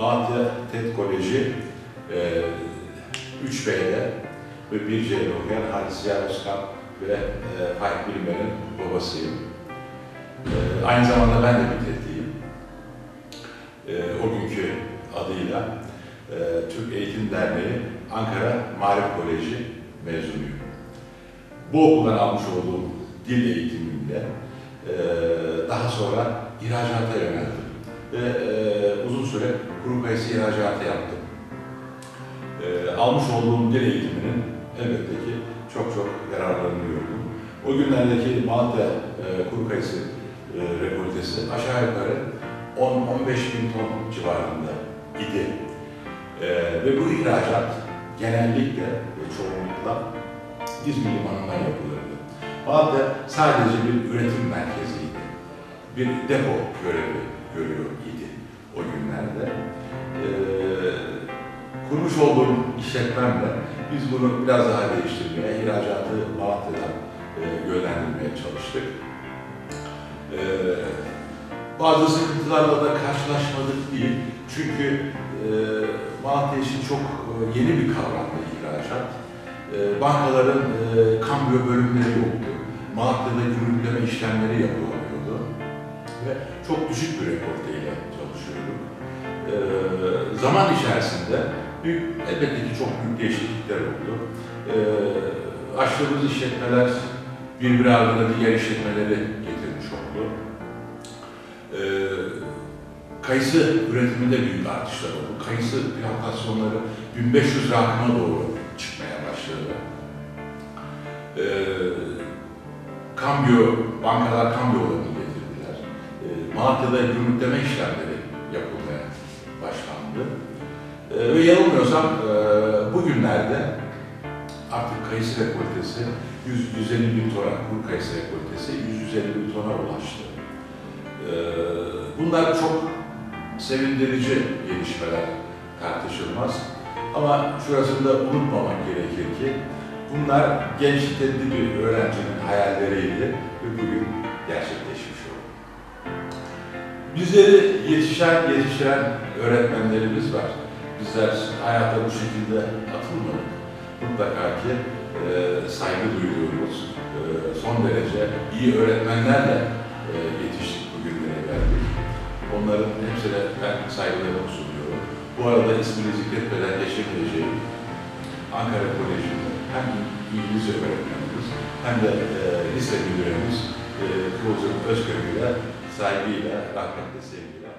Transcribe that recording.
Malatya TED Koleji e, 3B'de ve 1C'de okuyan Halis Ziya ve e, Faik Bilmer'in babasıyım. E, aynı zamanda ben de bir TED'liyim. E, o günkü adıyla e, Türk Eğitim Derneği Ankara Marif Koleji mezunuyum. Bu okuldan almış olduğum dil eğitiminde e, daha sonra ihracata yöneldim ve e, uzun süre kuru kayısı ihracatı yaptım. E, almış olduğum dil eğitiminin elbette ki çok çok yararlarını gördüm. O günlerdeki Malatya e, kuru kayısı e, rekoltesi aşağı yukarı 10-15 bin ton civarında idi. E, ve bu ihracat genellikle ve çoğunlukla İzmir limanından yapılırdı. Malatya sadece bir üretim merkeziydi. Bir depo görevi görüyor idi o günlerde. Ee, kurmuş olduğum işletmemle biz bunu biraz daha değiştirmeye, ihracatı Malatya'dan e, yönlendirmeye çalıştık. Ee, bazı sıkıntılarla da karşılaşmadık değil. Çünkü e, Malatya için çok e, yeni bir kavramdı ihracat. E, bankaların e, kambiyo bölümleri yoktu. Malatya'da gümrükleme işlemleri yapılamıyordu. Ve çok düşük bir rekorteyle çalışıyorduk. E, zaman içerisinde büyük, elbette ki çok büyük değişiklikler oldu. E, açtığımız işletmeler birbiri ardına diğer işletmeleri getirmiş oldu. E, kayısı üretiminde büyük artışlar oldu. Kayısı plantasyonları 1500 rakıma doğru çıkmaya başladı. E, kambiyo, bankalar kambiyolarını getirdiler. Malatya'da gümrükleme işlemleri yapılmaya başlandı. E, ve yanılmıyorsam e, bugünlerde artık kayısı rekoltesi 100-150 bin tona, kuru kayısı rekoltesi 100-150 bin tona ulaştı. E, bunlar çok sevindirici gelişmeler tartışılmaz. Ama şurasını da unutmamak gerekir ki bunlar genç tedli bir öğrencinin hayalleriydi ve bugün oldu. Bizleri yetişen, yetiştiren öğretmenlerimiz var. Bizler hayata bu şekilde atılmadık. Mutlaka ki e, saygı duyduğumuz, e, son derece iyi öğretmenlerle e, yetiştik bugünlere geldik. Onların hepsine ben saygılarımı sunuyorum. Bu arada ismini zikretmeden geçemeyeceğim Ankara Koleji'nde hem İngilizce öğretmenimiz hem de e, lise müdürümüz e, Kıvılcım Özköy ile 在意的那肯的是有的。